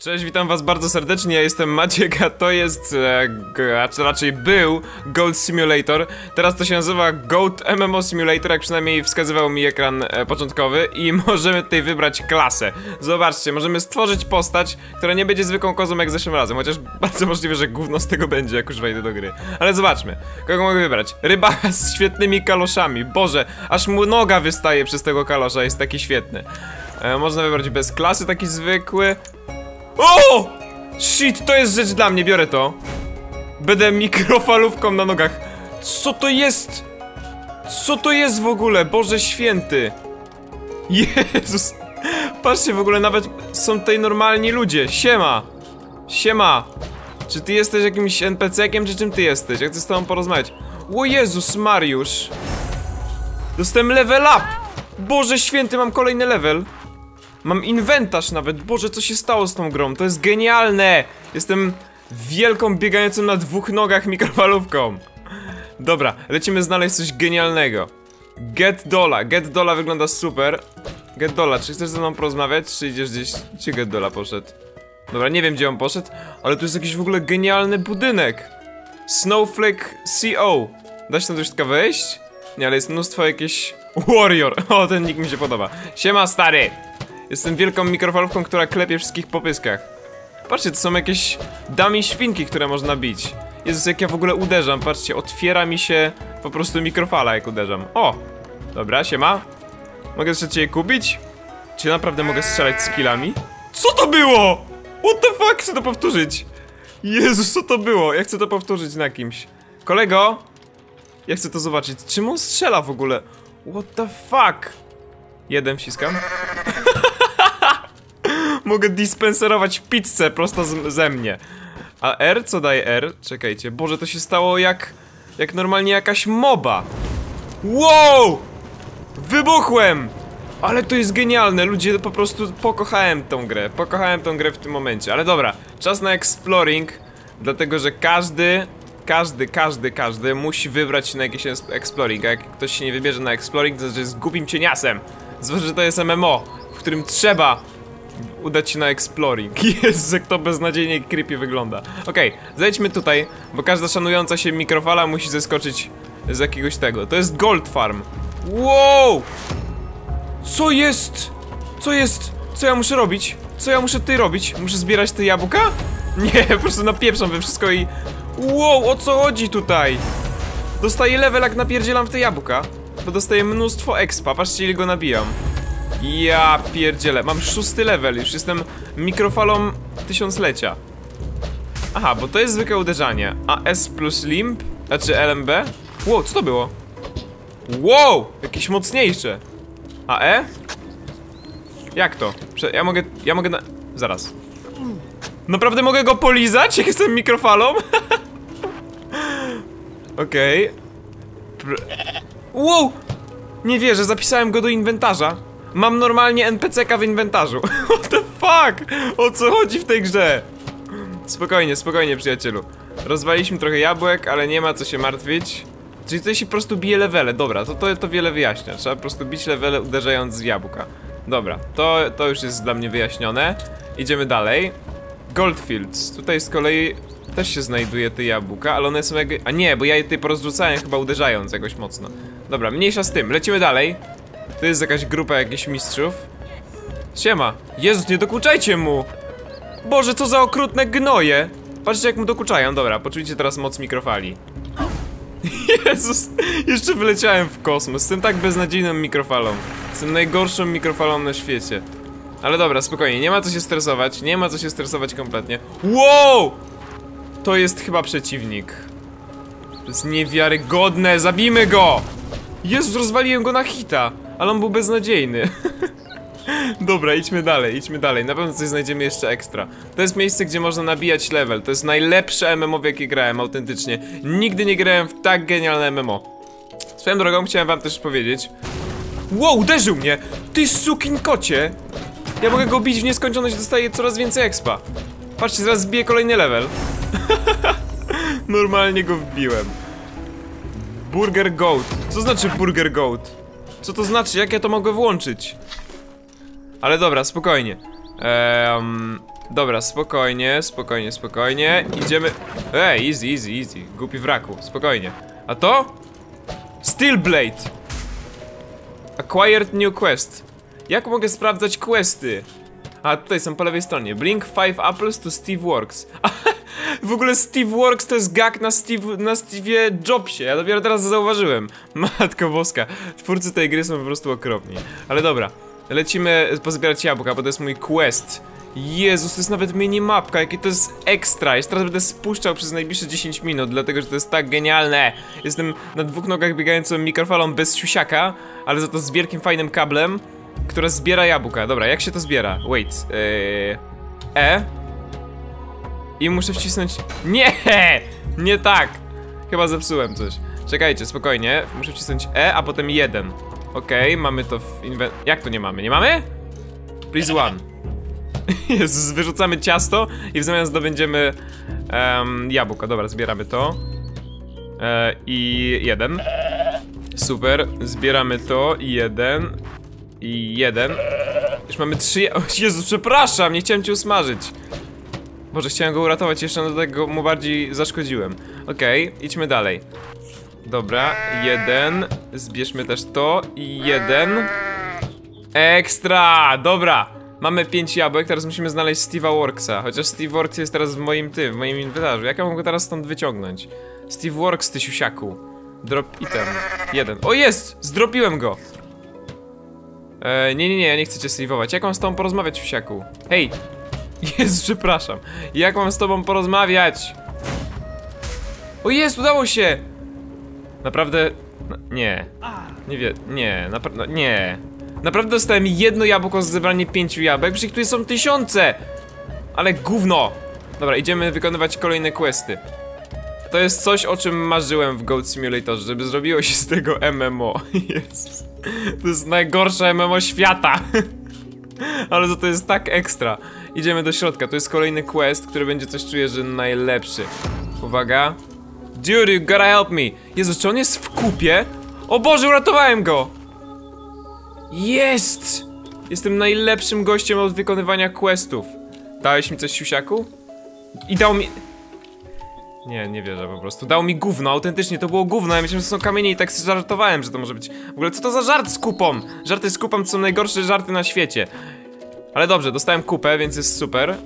Cześć, witam was bardzo serdecznie, ja jestem Maciek, a to jest, e, raczej był Gold Simulator. Teraz to się nazywa Gold MMO Simulator, jak przynajmniej wskazywał mi ekran e, początkowy i możemy tutaj wybrać klasę. Zobaczcie, możemy stworzyć postać, która nie będzie zwykłą kozą jak zeszłym razem, chociaż bardzo możliwe, że gówno z tego będzie, jak już wejdę do gry. Ale zobaczmy, kogo mogę wybrać? Rybaka z świetnymi kaloszami, boże, aż mu noga wystaje przez tego kalosza, jest taki świetny. E, można wybrać bez klasy, taki zwykły. O! Shit, to jest rzecz dla mnie, biorę to. Będę mikrofalówką na nogach. Co to jest? Co to jest w ogóle? Boże święty. Jezus. Patrzcie, w ogóle nawet są tutaj normalni ludzie. Siema. Siema. Czy ty jesteś jakimś NPC-kiem, czy czym ty jesteś? Ja chcę z tobą porozmawiać. O Jezus, Mariusz. Dostałem level up. Boże święty, mam kolejny level. Mam inwentarz nawet. Boże, co się stało z tą grą? To jest genialne! Jestem wielką, biegającą na dwóch nogach mikrofalówką. Dobra, lecimy znaleźć coś genialnego. Get Dola. Get Dola wygląda super. Get Dola, czy chcesz ze mną porozmawiać, czy idziesz gdzieś... Gdzie Get Dola poszedł? Dobra, nie wiem gdzie on poszedł, ale tu jest jakiś w ogóle genialny budynek. Snowflake CO. Da się tam coś tylko wejść? Nie, ale jest mnóstwo jakieś... Warrior! O, ten nick mi się podoba. Siema, stary! Jestem wielką mikrofalówką, która klepie wszystkich po pyskach. Patrzcie, to są jakieś dami świnki, które można bić. Jezus, jak ja w ogóle uderzam, patrzcie, otwiera mi się po prostu mikrofala, jak uderzam. O! Dobra, siema. Mogę jeszcze cię kupić? Czy naprawdę mogę strzelać skillami? Co to było? What the fuck? Chcę to powtórzyć. Jezus, co to było? Ja chcę to powtórzyć na kimś. Kolego? Ja chcę to zobaczyć. Czym on strzela w ogóle? What the fuck? Jeden wciskam. Mogę dispenserować pizzę prosto z, ze mnie. A R? Co daje R? Czekajcie, Boże, to się stało jak... Jak normalnie jakaś moba. Wow! Wybuchłem! Ale to jest genialne, ludzie po prostu pokochałem tą grę, pokochałem tą grę w tym momencie, ale dobra, czas na exploring, dlatego że każdy, każdy, każdy, każdy musi wybrać się na jakiś exploring, a jak ktoś się nie wybierze na exploring, to znaczy jest głupim cieniasem, zwłaszcza, że to jest MMO, w którym trzeba udać się na exploring. Jezu, jak to beznadziejnie i creepy wygląda. Okej, zejdźmy tutaj, bo każda szanująca się mikrofala musi zeskoczyć z jakiegoś tego. To jest Gold Farm. Wow! Co jest? Co jest? Co ja muszę robić? Co ja muszę ty robić? Muszę zbierać te jabłka? Nie, po prostu napieprzam we wszystko i... Wow, o co chodzi tutaj? Dostaję level jak napierdzielam w te jabłka Bo dostaję mnóstwo expa, patrzcie ile go nabijam Ja pierdzielę, mam szósty level, już jestem mikrofalą tysiąclecia Aha, bo to jest zwykłe uderzanie A S plus limb, znaczy LMB Wow, co to było? Wow, jakieś mocniejsze A E? Jak to? Prze ja mogę, ja mogę na... Zaraz Naprawdę mogę go polizać, jak jestem mikrofalą? Okej Pr- Wow! Nie wierzę, zapisałem go do inwentarza Mam normalnie NPC-ka w inwentarzu. What the fuck? O co chodzi w tej grze? Spokojnie, spokojnie przyjacielu. Rozwaliśmy trochę jabłek, ale nie ma co się martwić. Czyli tutaj się po prostu bije levele, dobra, to, to, to wiele wyjaśnia. Trzeba po prostu bić levele uderzając z jabłka. Dobra, to, to już jest dla mnie wyjaśnione. Idziemy dalej. Goldfields, tutaj z kolei też się znajduje te jabłka, ale one są jakby... A nie, bo ja je tutaj porozrzucałem chyba uderzając jakoś mocno. Dobra, mniejsza z tym, lecimy dalej To jest jakaś grupa jakichś mistrzów? Siema Jezus, nie dokuczajcie mu! Boże, co za okrutne gnoje! Patrzcie jak mu dokuczają, dobra, poczujcie teraz moc mikrofali. Jezus, jeszcze wyleciałem w kosmos. Jestem tak beznadziejną mikrofalą. Jestem najgorszą mikrofalą na świecie. Ale dobra, spokojnie, nie ma co się stresować. Nie ma co się stresować kompletnie. Wow! To jest chyba przeciwnik. To jest niewiarygodne, zabijmy go! Jezus, rozwaliłem go na hita Ale on był beznadziejny Dobra, idźmy dalej, idźmy dalej. Na pewno coś znajdziemy jeszcze ekstra. To jest miejsce, gdzie można nabijać level. To jest najlepsze MMO, w jakie grałem, autentycznie. Nigdy nie grałem w tak genialne MMO. Swoją drogą chciałem wam też powiedzieć. Wow, uderzył mnie! Ty sukin kocie! Ja mogę go bić w nieskończoność, dostaję coraz więcej expa. Patrzcie, zaraz zbiję kolejny level. Normalnie go wbiłem. Burger Goat. Co znaczy Burger Goat? Co to znaczy? Jak ja to mogę włączyć? Ale dobra, spokojnie. Dobra, spokojnie, spokojnie, spokojnie. Idziemy. Ej, easy, easy, easy. Głupi wraku, spokojnie. A to? Steel Blade. Acquired new quest. Jak mogę sprawdzać questy? A tutaj są po lewej stronie. Blink 5 apples to Steve Works. w ogóle Steve Works to jest gag na Steve, na Steve'ie Jobsie. Ja dopiero teraz zauważyłem. Matko boska. Twórcy tej gry są po prostu okropni. Ale dobra. Lecimy pozbierać jabłka, bo to jest mój quest. Jezus, to jest nawet minimapka, jakie to jest ekstra. Jeszcze teraz będę spuszczał przez najbliższe 10 minut, dlatego że to jest tak genialne. Jestem na dwóch nogach biegającą mikrofalą bez siusiaka, ale za to z wielkim fajnym kablem, która zbiera jabłka. Dobra, jak się to zbiera? Wait, yy... E? I muszę wcisnąć... Nie! Nie tak! Chyba zepsułem coś. Czekajcie, spokojnie. Muszę wcisnąć E, a potem 1. Okej, okay, mamy to w inwen... Jak to nie mamy? Nie mamy? Please one. Jezus, wyrzucamy ciasto i w zamian zdobędziemy um, jabłko. Dobra, zbieramy to. E, I jeden. Super, zbieramy to i jeden. I jeden. Już mamy trzy. O, Jezu, przepraszam, nie chciałem cię usmażyć. Boże, chciałem go uratować, jeszcze do tego mu bardziej zaszkodziłem. Okej, okay, idźmy dalej. Dobra, jeden. Zbierzmy też to i jeden. Ekstra! Dobra! Mamy pięć jabłek, teraz musimy znaleźć Steve'a Worksa. Chociaż Steve Works jest teraz w moim tym, w moim inwentarzu. Jak ja mogę teraz stąd wyciągnąć? Steve Works, ty siusiaku. Drop item. Jeden. O jest! Zdropiłem go! E, nie, nie, nie, ja nie chcę cię save'ować. Jak mam z tobą porozmawiać, siusiaku? Hej! Jest, przepraszam. Jak mam z tobą porozmawiać? O jest, udało się! Naprawdę... No, nie. Nie wie... Nie, naprawdę... No, nie. Naprawdę dostałem jedno jabłko za zebranie pięciu jabłek, przecież tutaj są tysiące! Ale gówno! Dobra, idziemy wykonywać kolejne questy. To jest coś, o czym marzyłem w Goat Simulatorze, żeby zrobiło się z tego MMO. Jezus. To jest najgorsze MMO świata! Ale to, to jest tak ekstra. Idziemy do środka, to jest kolejny quest, który będzie coś czuję, że najlepszy. Uwaga. Dude, you gotta help me! Jezu, czy on jest w kupie? O Boże, uratowałem go! Jest! Jestem najlepszym gościem od wykonywania questów. Dałeś mi coś, siusiaku? I dał mi... Nie, nie wierzę po prostu. Dał mi gówno, autentycznie to było gówno. Ja myślałem, że są kamienie i tak żartowałem, że to może być... W ogóle co to za żart z kupą? Żarty z kupą to są najgorsze żarty na świecie. Ale dobrze, dostałem kupę, więc jest super.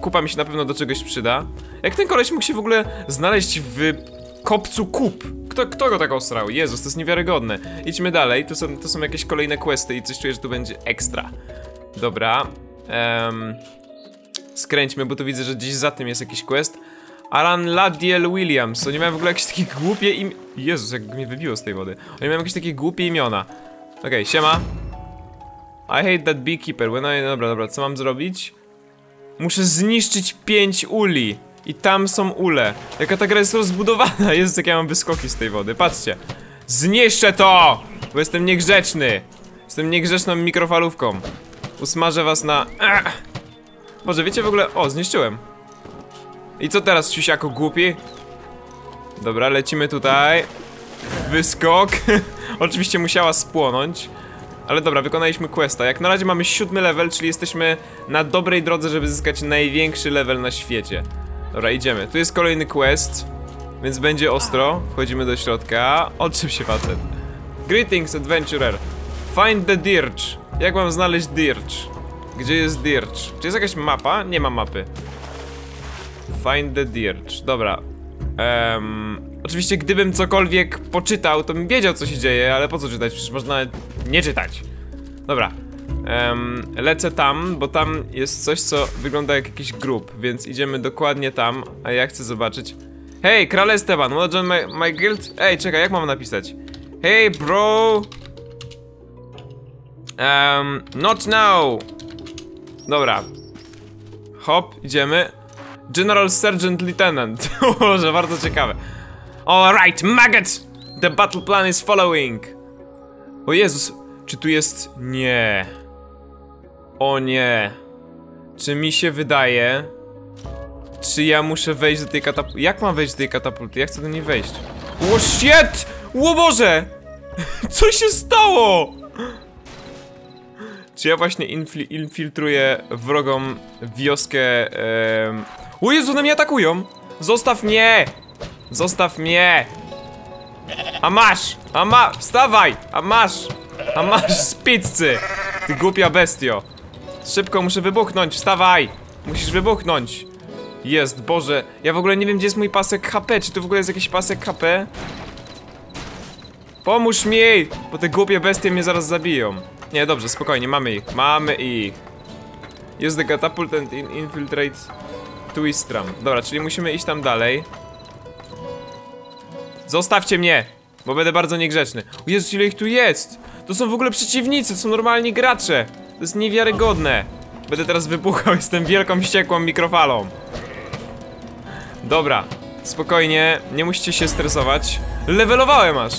Kupa mi się na pewno do czegoś przyda. Jak ten koleś mógł się w ogóle znaleźć w kopcu kup? Kto, kto go tak osrał? Jezus, to jest niewiarygodne. Idźmy dalej, to są, to są jakieś kolejne questy i coś czuję, że tu będzie ekstra. Dobra. Skręćmy, bo tu widzę, że gdzieś za tym jest jakiś quest. Alan Ladiel Williams. Oni mają w ogóle jakieś takie głupie im... Jezus, jak mnie wybiło z tej wody. Oni mają jakieś takie głupie imiona. Okej, okay, siema. I hate that beekeeper. When I... Dobra, dobra, co mam zrobić? Muszę zniszczyć pięć uli. I tam są ule. Jaka ta gra jest rozbudowana. Jest jak ja mam wyskoki z tej wody. Patrzcie. Zniszczę to! Bo jestem niegrzeczny. Jestem niegrzeczną mikrofalówką. Usmażę was na... Ech. Boże, wiecie w ogóle... O, zniszczyłem. I co teraz, siusiaku głupi? Dobra, lecimy tutaj. Wyskok. Oczywiście musiała spłonąć. Ale dobra, wykonaliśmy questa. Jak na razie mamy siódmy level, czyli jesteśmy na dobrej drodze, żeby zyskać największy level na świecie. Dobra, idziemy. Tu jest kolejny quest, więc będzie ostro. Wchodzimy do środka. Otrzym się facet. Greetings, adventurer. Find the dirge. Jak mam znaleźć dirge? Gdzie jest dirge? Czy jest jakaś mapa? Nie ma mapy. Find the dirge. Dobra. Um, oczywiście gdybym cokolwiek poczytał, to bym wiedział co się dzieje, ale po co czytać? Przecież można nie czytać. Dobra. Um, lecę tam, bo tam jest coś, co wygląda jak jakiś grób, więc idziemy dokładnie tam, a ja chcę zobaczyć. Hej, Kral Esteban, wanna join my, my guild? Ej, czekaj, jak mam napisać? Hey, bro! Um, not now! Dobra. Hop, idziemy. General Sergeant Lieutenant. Może bardzo ciekawe. Alright, maggot! The battle plan is following. O Jezus, czy tu jest... Nie. O nie. Czy mi się wydaje... Czy ja muszę wejść do tej katapulty? Jak mam wejść do tej katapulty? Ja chcę do niej wejść. O shit! O Boże! Co się stało? Czy ja właśnie infiltruję wrogą wioskę... Em... O Jezu, one mnie atakują! Zostaw mnie! Zostaw mnie! A masz! A ma... Wstawaj! A masz! A masz z pizzy! Ty głupia bestio! Szybko, muszę wybuchnąć, wstawaj! Musisz wybuchnąć! Jest, Boże, ja w ogóle nie wiem gdzie jest mój pasek HP, czy tu w ogóle jest jakiś pasek HP? Pomóż mi, bo te głupie bestie mnie zaraz zabiją. Nie, dobrze, spokojnie, mamy ich, mamy ich. Jest the catapult and in infiltrate Twistram. Dobra, czyli musimy iść tam dalej. Zostawcie mnie, bo będę bardzo niegrzeczny. O Jezus, ile ich tu jest! To są w ogóle przeciwnicy, to są normalni gracze. To jest niewiarygodne. Będę teraz wybuchał, jestem wielką wściekłą mikrofalą. Dobra, spokojnie, nie musicie się stresować. Levelowałem aż,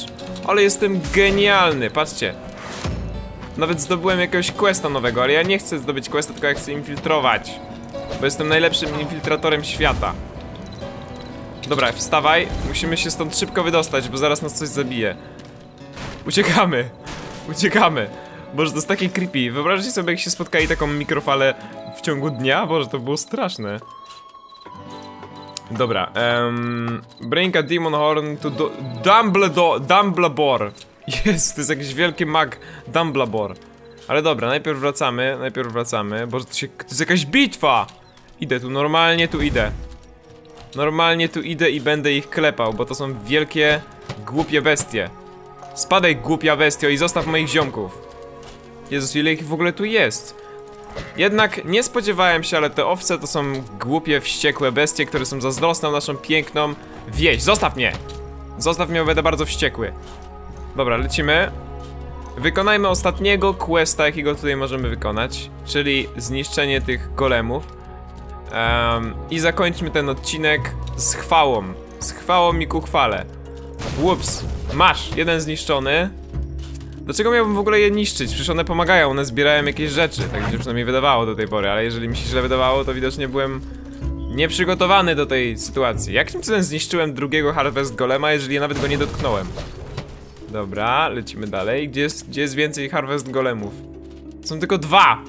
ale jestem genialny, patrzcie. Nawet zdobyłem jakiegoś questa nowego, ale ja nie chcę zdobyć questa, tylko ja chcę infiltrować. Bo jestem najlepszym infiltratorem świata. Dobra, wstawaj, musimy się stąd szybko wydostać, bo zaraz nas coś zabije. Uciekamy, uciekamy. Boże, to jest takie creepy. Wyobraźcie sobie, jak się spotkali taką mikrofalę w ciągu dnia? Boże, to było straszne. Dobra, um, bring a demon horn to do Dumbledore, Dumbledore. Jest, to jest jakiś wielki mag Dumbledore. Ale dobra, najpierw wracamy, najpierw wracamy. Boże, to, się, to jest jakaś bitwa! Idę tu, normalnie tu idę. Normalnie tu idę i będę ich klepał, bo to są wielkie, głupie bestie. Spadaj, głupia bestio, i zostaw moich ziomków. Jezus, ile ich w ogóle tu jest? Jednak nie spodziewałem się, ale te owce to są głupie, wściekłe bestie, które są zazdrosne o naszą piękną wieś. Zostaw mnie! Zostaw mnie, bo będę bardzo wściekły. Dobra, lecimy. Wykonajmy ostatniego questa, jakiego tutaj możemy wykonać, czyli zniszczenie tych golemów. Um, I zakończmy ten odcinek z chwałą. Z chwałą i ku chwale. Ups, masz, jeden zniszczony. Dlaczego miałbym w ogóle je niszczyć? Przecież one pomagają, one zbierają jakieś rzeczy, tak mi się przynajmniej wydawało do tej pory, ale jeżeli mi się źle wydawało, to widocznie byłem nieprzygotowany do tej sytuacji. Jakim cudem zniszczyłem drugiego Harvest Golema, jeżeli ja nawet go nie dotknąłem? Dobra, lecimy dalej. Gdzie jest, gdzie jest więcej Harvest Golemów? Są tylko dwa!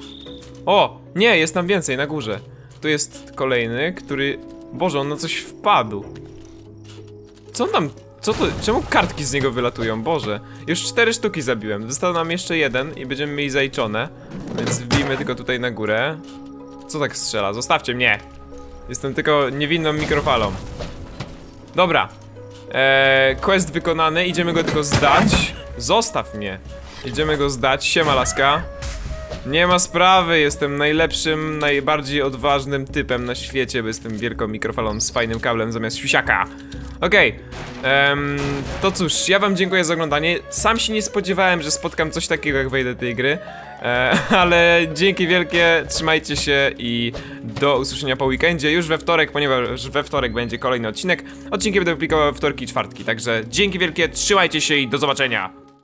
O! Nie, jest tam więcej, na górze. Tu jest kolejny, który... Boże, on na coś wpadł. Co on tam... Co to? Czemu kartki z niego wylatują? Boże. Już cztery sztuki zabiłem. Został nam jeszcze jeden i będziemy mieli zaliczone. Więc wbijmy tylko tutaj na górę. Co tak strzela? Zostawcie mnie! Jestem tylko niewinną mikrofalą. Dobra. Eee, quest wykonany, idziemy go tylko zdać. Zostaw mnie. Idziemy go zdać. Siema, laska. Nie ma sprawy, jestem najlepszym, najbardziej odważnym typem na świecie, bo jestem wielką mikrofalą z fajnym kablem zamiast siusiaka. Okej, okay. to cóż, ja wam dziękuję za oglądanie. Sam się nie spodziewałem, że spotkam coś takiego, jak wejdę do tej gry. E, ale dzięki wielkie, trzymajcie się i do usłyszenia po weekendzie już we wtorek, ponieważ we wtorek będzie kolejny odcinek. Odcinki będę publikował we wtorki i czwartki, także dzięki wielkie, trzymajcie się i do zobaczenia.